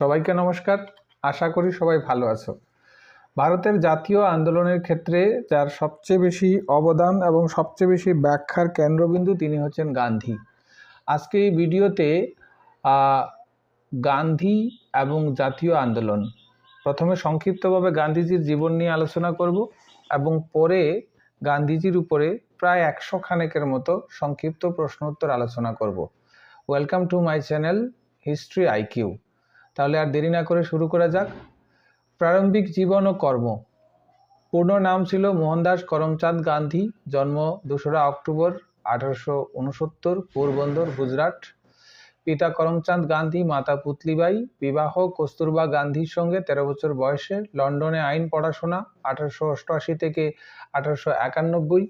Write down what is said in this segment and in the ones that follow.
সবাইকে নমস্কার। আশা করি সবাই ভালো আছো। ভারতের জাতীয় আন্দোলনের ক্ষেত্রে যার সবচেয়ে বেশি অবদান এবং সবচেয়ে বেশি ব্যাখ্যার কেন্দ্রবিন্দু তিনি হচ্ছেন গান্ধী। আজকে এই ভিডিওতে গান্ধী এবং জাতীয় আন্দোলন। প্রথমে সংক্ষিপ্তভাবে গান্ধীজির জীবন নিয়ে আলোচনা করব এবং পরে গান্ধীজির উপরে প্রায় একশো খানেকের মতো সংক্ষিপ্ত প্রশ্ন উত্তর আলোচনা করব। Welcome to my channel history IQ. তাহলে আর দেরি না করে শুরু করা যাক। প্রারম্ভিক জীবন ও কর্ম। পূর্ণ নাম ছিল মোহনদাস করমচাঁদ গান্ধী, জন্ম দোসরা অক্টোবর আঠারোশো উনসত্তর, পোরবন্দর, গুজরাট। পিতা করমচাঁদ গান্ধী, মাতা পুতলিবাই, বিবাহ কস্তুরবা গান্ধীর সঙ্গে তেরো বছর বয়সে লন্ডনে আইন পড়াশোনা, আঠারোশো অষ্টআশি থেকে আঠারোশো একানব্বই।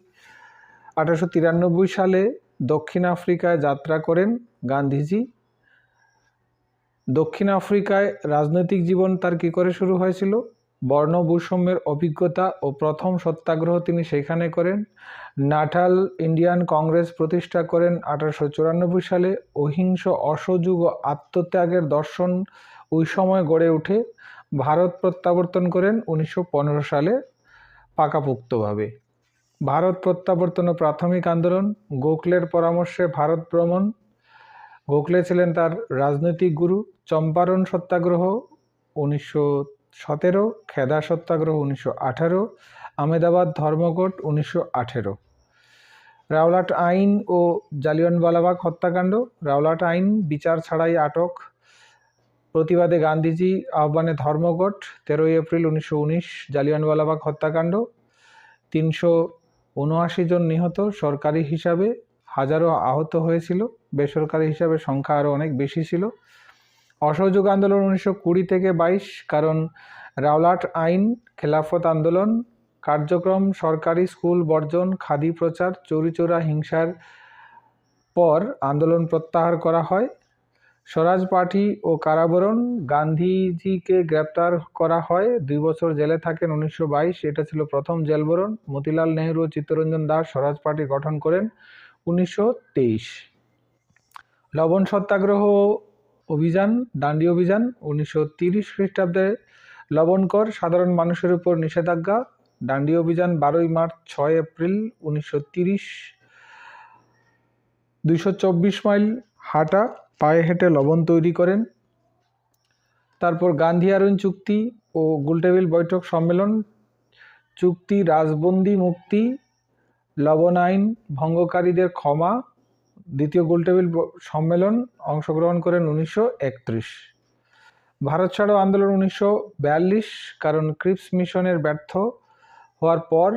আঠারোশো তিরানব্বই সালে দক্ষিণ আফ্রিকায় যাত্রা করেন গান্ধীজি। দক্ষিণ আফ্রিকায় রাজনৈতিক জীবন তার কী করে শুরু হয়েছিল? বর্ণ বৈষম্যের অভিজ্ঞতা ও প্রথম সত্যাগ্রহ তিনি সেখানে করেন। নাটাল ইন্ডিয়ান কংগ্রেস প্রতিষ্ঠা করেন আঠারোশো চুরানব্বই সালে। অহিংস অসহযোগ ও আত্মত্যাগের দর্শন ওই সময় গড়ে ওঠে। ভারত প্রত্যাবর্তন করেন উনিশশো পনেরো সালে পাকাপোক্তভাবে। ভারত প্রত্যাবর্তন ও প্রাথমিক আন্দোলন। গোখলের পরামর্শে ভারত ভ্রমণ। গোখলে ছিলেন তার রাজনৈতিক গুরু চম্পারণ সত্যাগ্রহ উনিশশো সতেরো, খেদা সত্যাগ্রহ উনিশশো আঠারো আমেদাবাদ ধর্মঘট উনিশশো আঠেরো। রাওলাট আইন ও জালিয়ানওয়ালাবাগ হত্যাকাণ্ড, রাওলাট আইন, বিচার ছাড়াই আটক, প্রতিবাদে গান্ধীজি আহ্বানে ধর্মঘট তেরোই এপ্রিল উনিশশো উনিশ, জালিয়ানওয়ালাবাগ হত্যাকাণ্ড, তিনশো উনআশি জন নিহত সরকারি হিসাবে হাজারো আহত হয়েছিল। বেসরকারি হিসাবে সংখ্যা আরও অনেক বেশি ছিল। অসহযোগ আন্দোলন উনিশশো কুড়ি থেকে বাইশ, কারণ রাওলাট আইন, খেলাফত আন্দোলন, কার্যক্রম, সরকারি স্কুল বর্জন, খাদি প্রচার, চৌরিচৌরা হিংসার পর আন্দোলন প্রত্যাহার করা হয়। স্বরাজ পার্টি ও কারাবরণ, গান্ধীজিকে গ্রেপ্তার করা হয়। দুই বছর জেলে থাকেন উনিশশো বাইশ, এটা ছিল প্রথম জেলবরণ। মতিলাল নেহরু ও চিত্তরঞ্জন দাস স্বরাজ পার্টি গঠন করেন উনিশশো তেইশ। লবণ সত্যাগ্রহ অভিযান ডান্ডি অভিযান, উনিশশো তিরিশ খ্রিস্টাব্দে লবণ কর, সাধারণ মানুষের উপর নিষেধাজ্ঞা ডান্ডি অভিযান, বারোই মার্চ, ছয় এপ্রিল, উনিশশো তিরিশ, দুইশো চব্বিশ মাইল হাঁটা, পায়ে হেঁটে লবণ তৈরি করেন। তারপর গান্ধী আরণ চুক্তি ও গোলটেবিল বৈঠক সম্মেলন, চুক্তি, রাজবন্দি মুক্তি, লবণ আইন, ভঙ্গকারীদের ক্ষমা দ্বিতীয় গোলটেবিল সম্মেলন অংশগ্রহণ করেন উনিশশো একত্রিশ। ভারত ছাড়ো আন্দোলন উনিশশো বিয়াল্লিশ, কারণ ক্রিপস মিশনের ব্যর্থ হওয়ার পর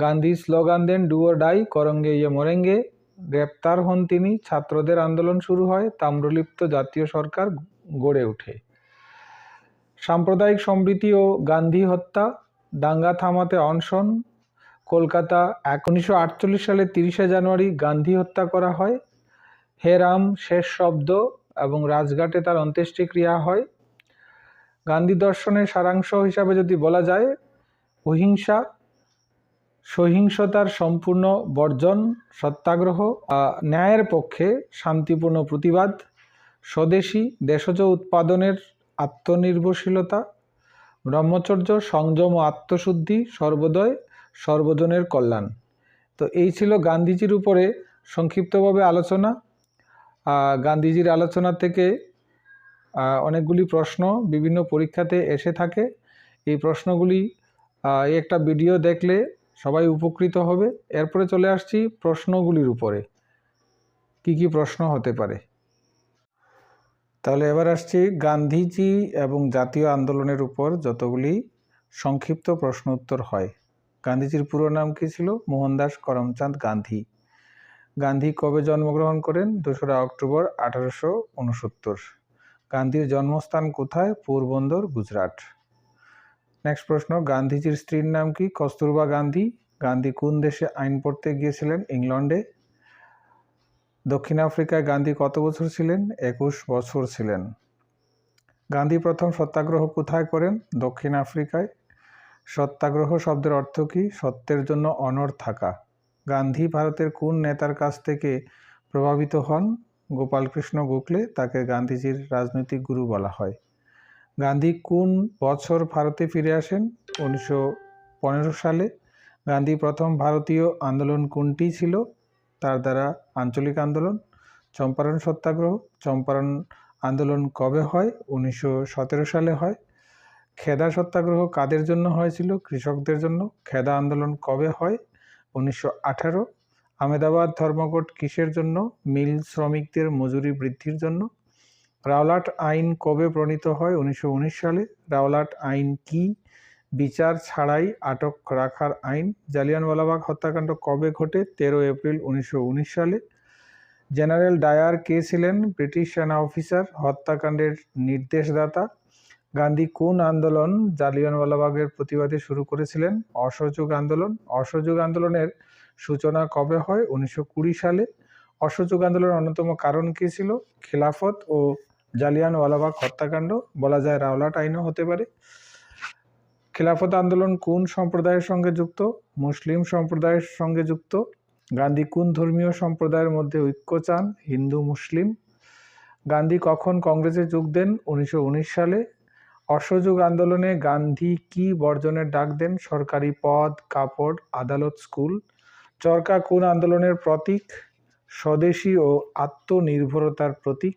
গান্ধী স্লোগান দেন ডুও ডাই করঙ্গে ইয়ে মরেঙ্গে। গ্রেপ্তার হন তিনি। ছাত্রদের আন্দোলন শুরু হয় তাম্রলিপ্ত জাতীয় সরকার গড়ে ওঠে। সাম্প্রদায়িক সম্প্রীতি ও গান্ধী হত্যা, দাঙ্গা থামাতে অনশন। কলকাতা এক উনিশশো সালে তিরিশে জানুয়ারি গান্ধী হত্যা করা হয়। হে রাম শেষ শব্দ এবং রাজঘাটে তার অন্ত্যেষ্টিক্রিয়া হয়। গান্ধী দর্শনের সারাংশ হিসাবে যদি বলা যায়, অহিংসা, সহিংসতার সম্পূর্ণ বর্জন, সত্যাগ্রহ ন্যায়ের পক্ষে শান্তিপূর্ণ প্রতিবাদ, স্বদেশী দেশজ উৎপাদনের আত্মনির্ভরশীলতা, ব্রহ্মচর্য, সংযম ও আত্মশুদ্ধি, সর্বদয়, সর্বজনের কল্যাণ। তো এই ছিল গান্ধীজির উপরে সংক্ষিপ্তভাবে আলোচনা। গান্ধীজির আলোচনা থেকে অনেকগুলি প্রশ্ন বিভিন্ন পরীক্ষাতে এসে থাকে। এই প্রশ্নগুলি এই একটা ভিডিও দেখলে সবাই উপকৃত হবে। এরপরে চলে আসছি প্রশ্নগুলির উপরে। কি কি প্রশ্ন হতে পারে? তাহলে এবার আসছি গান্ধীজি এবং জাতীয় আন্দোলনের উপর যতগুলি সংক্ষিপ্ত প্রশ্ন উত্তর হয়। গান্ধীজির পুরো নাম কি ছিল? মোহনদাস করমচাঁদ গান্ধী। গান্ধী কবে জন্মগ্রহণ করেন? দোসরা অক্টোবর আঠারোশো উনসত্তর। গান্ধীর জন্মস্থান কোথায়? পোরবন্দর, গুজরাট। নেক্সট প্রশ্ন, গান্ধীজির স্ত্রীর নাম কি? কস্তুরবা গান্ধী। গান্ধী কোন দেশে আইন পড়তে গিয়েছিলেন? ইংল্যান্ডে দক্ষিণ আফ্রিকায় গান্ধী কত বছর ছিলেন? একুশ বছর ছিলেন। গান্ধী প্রথম সত্যাগ্রহ কোথায় করেন? দক্ষিণ আফ্রিকায়। সত্যাগ্রহ শব্দের অর্থ কী? সত্যের জন্য অনড় থাকা। গান্ধী ভারতের কোন নেতার কাছ থেকে প্রভাবিত হন? গোপালকৃষ্ণ গোখলে, তাকে গান্ধীজির রাজনৈতিক গুরু বলা হয়। গান্ধী কোন বছর ভারতে ফিরে আসেন? উনিশশো পনেরো সালে। গান্ধী প্রথম ভারতীয় আন্দোলন কোনটি ছিল? তার দ্বারা আঞ্চলিক আন্দোলন, চম্পারণ সত্যাগ্রহ। চম্পারণ আন্দোলন কবে হয়? উনিশশো সতেরো সালে হয়। খেদা সত্যাগ্রহ কাদের জন্য হয়েছিল? কৃষকদের জন্য। খেদা আন্দোলন কবে হয়? উনিশশো আঠারো, আহমেদাবাদ ধর্মঘট কিসের জন্য, মিল শ্রমিকদের মজুরি বৃদ্ধির জন্য। রাওলাট আইন কবে প্রণীত হয় উনিশশো উনিশ সালে? রাওলাট আইন কি? বিচার ছাড়াই আটক রাখার আইন। জালিয়ানওয়ালাবাগ হত্যাকাণ্ড কবে ঘটে? তেরো এপ্রিল উনিশশো উনিশ সালে। জেনারেল ডায়ার কে ছিলেন? ব্রিটিশ সেনা অফিসার। হত্যাকাণ্ডের নির্দেশদাতা। গান্ধী কোন আন্দোলন জালিয়ানওয়ালাবাগের প্রতিবাদে শুরু করেছিলেন? অসহযোগ আন্দোলন। অসহযোগ আন্দোলনের সূচনা কবে হয়? উনিশশো কুড়ি সালে। অসহযোগ আন্দোলনের অন্যতম কারণ কী ছিল? খেলাফত ও জালিয়ানওয়ালাবাগ হত্যাকাণ্ড। বলা যায় রাওলাট আইনও হতে পারে। খেলাফত আন্দোলন কোন সম্প্রদায়ের সঙ্গে যুক্ত? মুসলিম সম্প্রদায়ের সঙ্গে যুক্ত। গান্ধী কোন ধর্মীয় সম্প্রদায়ের মধ্যে ঐক্য চান? হিন্দু, মুসলিম। গান্ধী কখন কংগ্রেসে যোগ দেন? উনিশশো উনিশ সালে। অসহযোগ আন্দোলনে গান্ধী কি বর্জনের ডাক দেন? সরকারি পদ, কাপড়, আদালত, স্কুল। চরকা কোন আন্দোলনের প্রতীক? স্বদেশী ও আত্মনির্ভরতার প্রতীক।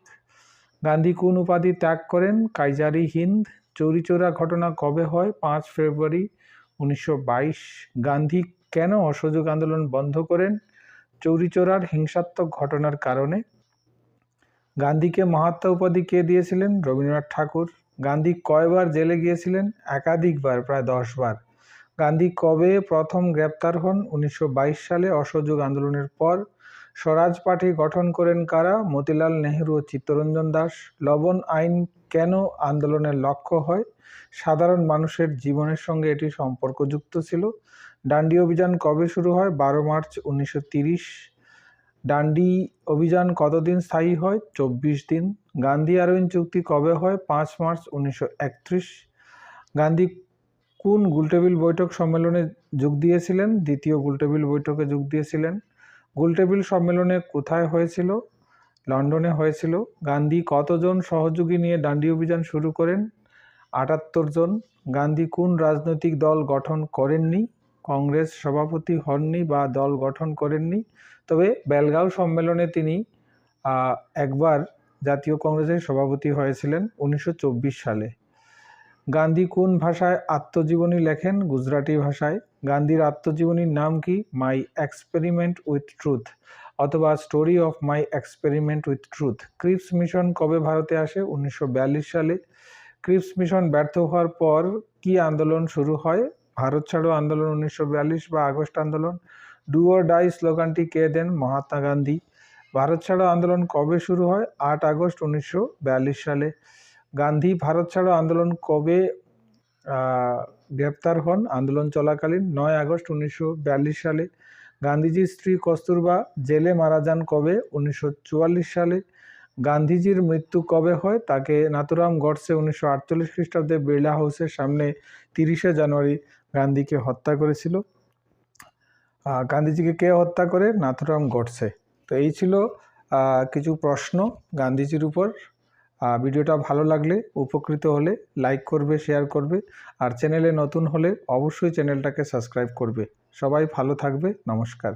গান্ধী কোন উপাধি ত্যাগ করেন? কাইজারি হিন্দ। চৌরিচৌরা ঘটনা কবে হয়? পাঁচ ফেব্রুয়ারি উনিশশো বাইশ। গান্ধী কেন অসহযোগ আন্দোলন বন্ধ করেন? চৌরিচৌরার হিংসাত্মক ঘটনার কারণে। গান্ধীকে মহাত্মা উপাধি কে দিয়েছিলেন? রবীন্দ্রনাথ ঠাকুর। গান্ধী কয়বার জেলে গিয়েছিলেন? একাধিকবার, প্রায় দশবার। গান্ধী কবে প্রথম গ্রেপ্তার হন? উনিশশো বাইশ সালে অসহযোগ আন্দোলনের পর স্বরাজ পার্টি গঠন করেন কারা? মতিলাল নেহরু ও চিত্তরঞ্জন দাস। লবণ আইন কেন আন্দোলনের লক্ষ্য হয়? সাধারণ মানুষের জীবনের সঙ্গে এটি সম্পর্কযুক্ত ছিল। ডান্ডি অভিযান কবে শুরু হয়? বারো মার্চ উনিশশো ডান্ডি অভিযান কতদিন স্থায়ী হয়? চব্বিশ দিন। গান্ধী আরোইন চুক্তি কবে হয়? পাঁচ মার্চ উনিশশো একত্রিশ। গান্ধী কোন গুলটেবিল বৈঠক সম্মেলনে যোগ দিয়েছিলেন? দ্বিতীয় গুলটেবিল বৈঠকে যোগ দিয়েছিলেন। গুলটেবিল সম্মেলনে কোথায় হয়েছিল? লন্ডনে হয়েছিল। গান্ধী কতজন সহযোগী নিয়ে ডান্ডি অভিযান শুরু করেন? আটাত্তর জন। গান্ধী কোন রাজনৈতিক দল গঠন করেননি? কংগ্রেস সভাপতি হননি বা দল গঠন করেননি? তবে বেলগাঁও সম্মেলনে তিনি একবার জাতীয় কংগ্রেসের সভাপতি হয়েছিলেন উনিশশো চব্বিশ সালে। গান্ধী কোন ভাষায় আত্মজীবনী লেখেন? গুজরাটি ভাষায়। গান্ধীর আত্মজীবনীর নাম কি? মাই এক্সপেরিমেন্ট উইথ ট্রুথ অথবা story of my experiment with truth. Cripps mission কবে ভারতে আসে? উনিশশো বিয়াল্লিশ সালে। ক্রিপস মিশন ব্যর্থ হওয়ার পর কি আন্দোলন শুরু হয়? ভারত ছাড়ো আন্দোলন উনিশশো বিয়াল্লিশ বা আগস্ট আন্দোলন। ডু অর ডাই স্লোগানটি কে দেন? মহাত্মা গান্ধী। ভারত ছাড়ো আন্দোলন কবে শুরু হয়? আট আগস্ট উনিশশো বিয়াল্লিশ সালে। গান্ধী, ভারত ছাড়ো আন্দোলন কবে গ্রেপ্তার হন? আন্দোলন চলাকালীন নয় আগস্ট উনিশশো বিয়াল্লিশ সালে। গান্ধীজির স্ত্রী কস্তুরবা জেলে মারা যান কবে? উনিশশো চুয়াল্লিশ সালে। গান্ধীজির মৃত্যু কবে হয়? তাকে নাতুরাম গডসে উনিশশো আটচল্লিশ খ্রিস্টাব্দে বিড়লা হাউসের সামনে তিরিশে জানুয়ারি গান্ধীকে হত্যা করেছিল। গান্ধীজিকে কে হত্যা করে? নাথুরাম গডসে। তো এই ছিল কিছু প্রশ্ন গান্ধীজির উপর। ভিডিওটা ভালো লাগলে, উপকৃত হলে লাইক করবে, শেয়ার করবে। আর চ্যানেলে নতুন হলে অবশ্যই চ্যানেলটাকে সাবস্ক্রাইব করবে। সবাই ভালো থাকবে, নমস্কার।